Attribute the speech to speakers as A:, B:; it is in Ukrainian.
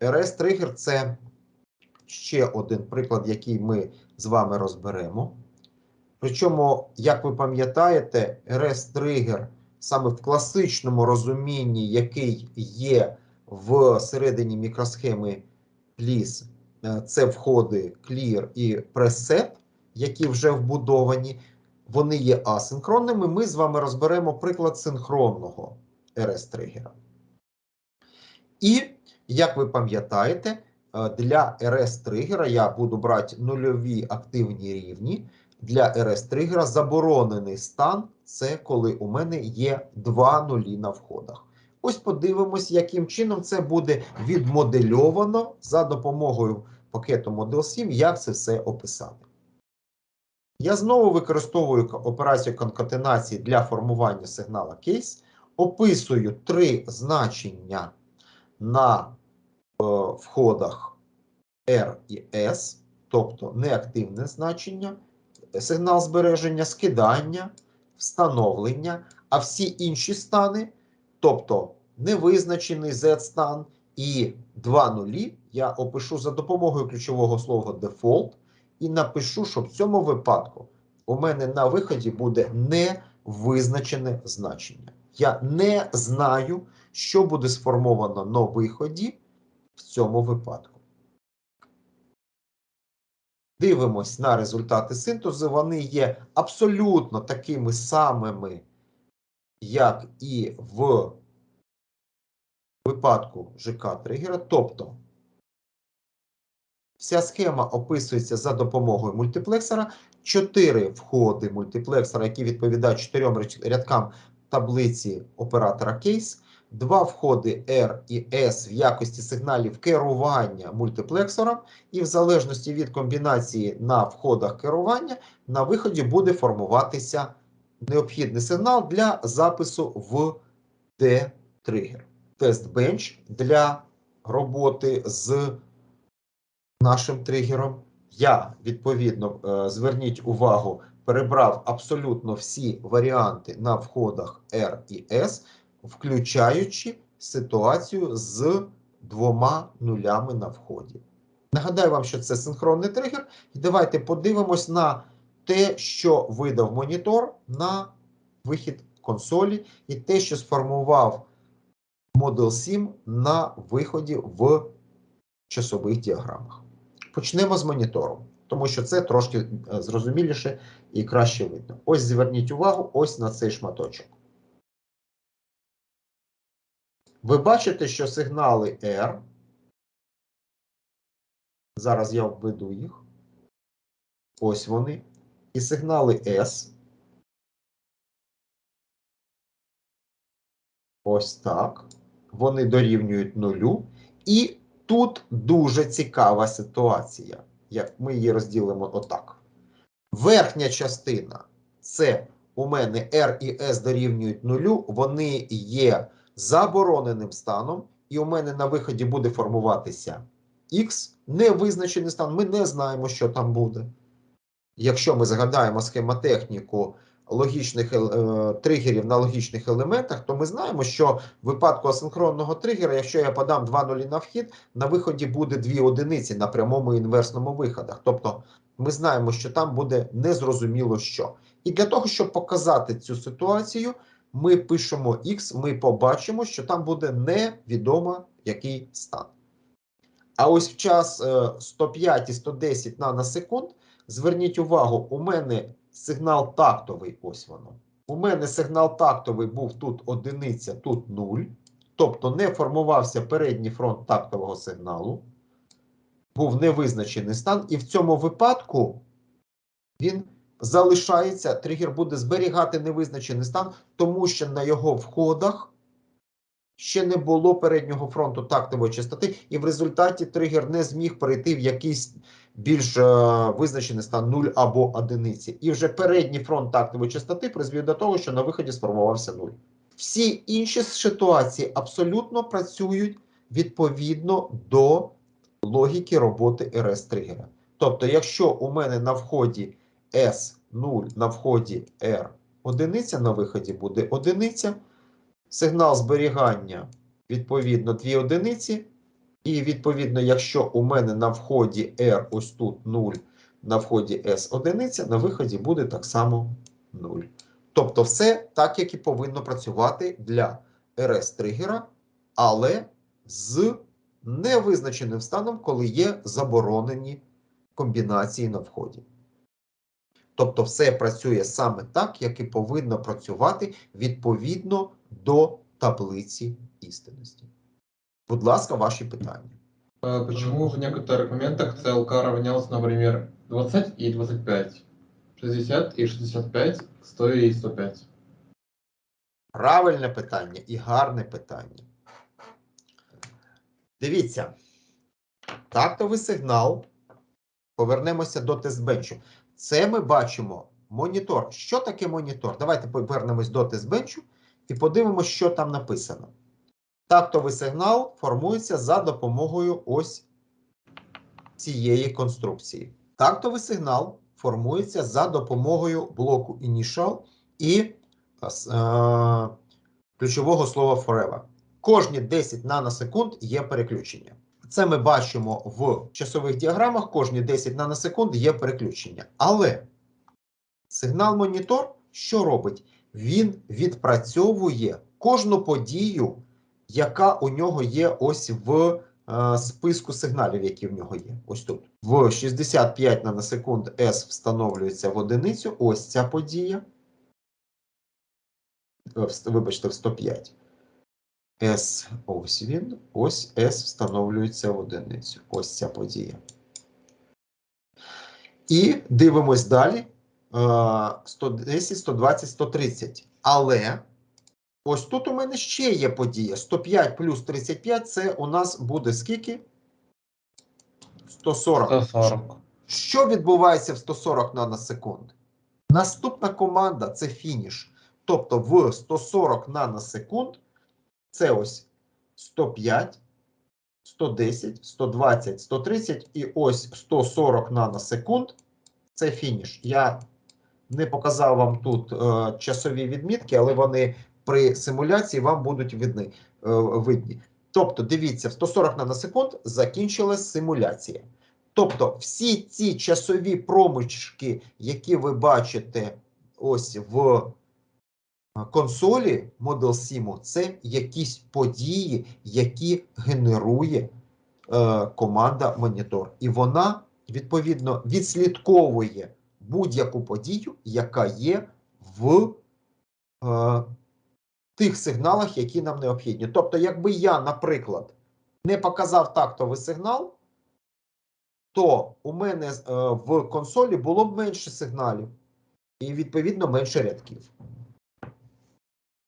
A: RS тригер це ще один приклад, який ми з вами розберемо. Причому, як ви пам'ятаєте, RS тригер саме в класичному розумінні, який є в середині мікросхеми PLIS, е, це входи Clear і Preset, які вже вбудовані. Вони є асинхронними. Ми з вами розберемо приклад синхронного RS тригера. І, як ви пам'ятаєте, е, для RS тригера я буду брати нульові активні рівні. Для RS тригера заборонений стан це коли у мене є два нулі на входах. Ось подивимось, яким чином це буде відмодельовано за допомогою пакету Model 7, як це все описати. Я знову використовую операцію конкатенації для формування сигнала кейс, описую три значення на входах R і S, тобто неактивне значення, сигнал збереження, скидання, встановлення, а всі інші стани, тобто невизначений Z-стан і два нулі, я опишу за допомогою ключового слова default і напишу, що в цьому випадку у мене на виході буде невизначене значення. Я не знаю, що буде сформовано на виході в цьому випадку. Дивимось на результати синтезу. Вони є абсолютно такими самими, як і в випадку ЖК тригера. Тобто вся схема описується за допомогою мультиплексора. Чотири входи мультиплексора, які відповідають чотирьом рядкам таблиці оператора кейс. Два входи R і S в якості сигналів керування мультиплексором, і в залежності від комбінації на входах керування, на виході буде формуватися необхідний сигнал для запису в D-тригер. Тест-бенч для роботи з нашим тригером. Я, відповідно, е, зверніть увагу, перебрав абсолютно всі варіанти на входах R і S, включаючи ситуацію з двома нулями на вході. Нагадаю вам, що це синхронний тригер. І давайте подивимось на те, що видав монітор на вихід консолі, і те, що сформував Model 7 на виході в часових діаграмах. Почнемо з монітору, тому що це трошки е, зрозуміліше і краще видно. Ось зверніть увагу ось на цей шматочок. Ви бачите, що сигнали R. Зараз я введу їх. Ось вони. І сигнали S. Ось так. Вони дорівнюють нулю. І тут дуже цікава ситуація. Як ми її розділимо отак. Верхня частина це у мене R і S дорівнюють нулю. Вони є забороненим станом, і у мене на виході буде формуватися X, невизначений стан. Ми не знаємо, що там буде. Якщо ми згадаємо схемотехніку логічних е, тригерів на логічних елементах, то ми знаємо, що в випадку асинхронного тригера, якщо я подам два нулі на вхід, на виході буде дві одиниці на прямому інверсному виходах. Тобто ми знаємо, що там буде незрозуміло що. І для того, щоб показати цю ситуацію, ми пишемо X, ми побачимо, що там буде невідомо який стан. А ось в час е, 105 і 110 наносекунд, зверніть увагу, у мене сигнал тактовий, ось воно. У мене сигнал тактовий був тут одиниця, тут 0. Тобто не формувався передній фронт тактового сигналу. Був невизначений стан, і в цьому випадку він залишається, тригер буде зберігати невизначений стан, тому що на його входах ще не було переднього фронту тактової частоти, і в результаті тригер не зміг перейти в якийсь більш е, визначений стан 0 або одиниці. І вже передній фронт тактової частоти призвів до того, що на виході сформувався 0. Всі інші ситуації абсолютно працюють відповідно до логіки роботи rs тригера. Тобто, якщо у мене на вході S0, на вході R одиниця, на виході буде одиниця, сигнал зберігання відповідно 2 одиниці, І відповідно, якщо у мене на вході R ось тут 0, на вході S одиниця, на виході буде так само 0. Тобто, все так, як і повинно працювати для RS тригера, але з невизначеним станом, коли є заборонені комбінації на вході. Тобто, все працює саме так, як і повинно працювати відповідно до таблиці істинності. Будь ласка, ваші питання.
B: А Почему в некоторых моментах CLK равнялся, например, 20 и 25, 60 и 65, 100 и 105?
A: Правильне питання і гарне питання. Дивіться, тактовий сигнал. Повернемося до тестбенчу. Це ми бачимо монітор. Що таке монітор? Давайте повернемось до тестбенчу і подивимося, що там написано. Тактовий сигнал формується за допомогою ось цієї конструкції. Тактовий сигнал формується за допомогою блоку initial і е, ключового слова forever. Кожні 10 наносекунд є переключення. Це ми бачимо в часових діаграмах. Кожні 10 наносекунд є переключення. Але сигнал монітор що робить? Він відпрацьовує кожну подію, яка у нього є ось в е, списку сигналів, які в нього є. Ось тут. В 65 наносекунд S встановлюється в одиницю. Ось ця подія. Е, Вибачте, в 105. S ось він, ось S встановлюється в одиницю. Ось ця подія. І дивимось далі. Е, 110, 120, 130. Але ось тут у мене ще є подія. 105 плюс 35 це у нас буде скільки? 140.
B: 140.
A: Що відбувається в 140 наносекунд? Наступна команда це фініш. Тобто в 140 наносекунд це ось 105, 110, 120, 130 і ось 140 наносекунд це фініш. Я не показав вам тут е, часові відмітки, але вони при симуляції вам будуть видні. Е, видні. Тобто, дивіться, в 140 наносекунд закінчилась симуляція. Тобто, всі ці часові проміжки, які ви бачите ось в консолі Model Sim, це якісь події, які генерує е, команда монітор. І вона, відповідно, відслідковує будь-яку подію, яка є в е, тих сигналах, які нам необхідні. Тобто, якби я, наприклад, не показав тактовий сигнал, то у мене е, в консолі було б менше сигналів і, відповідно, менше рядків.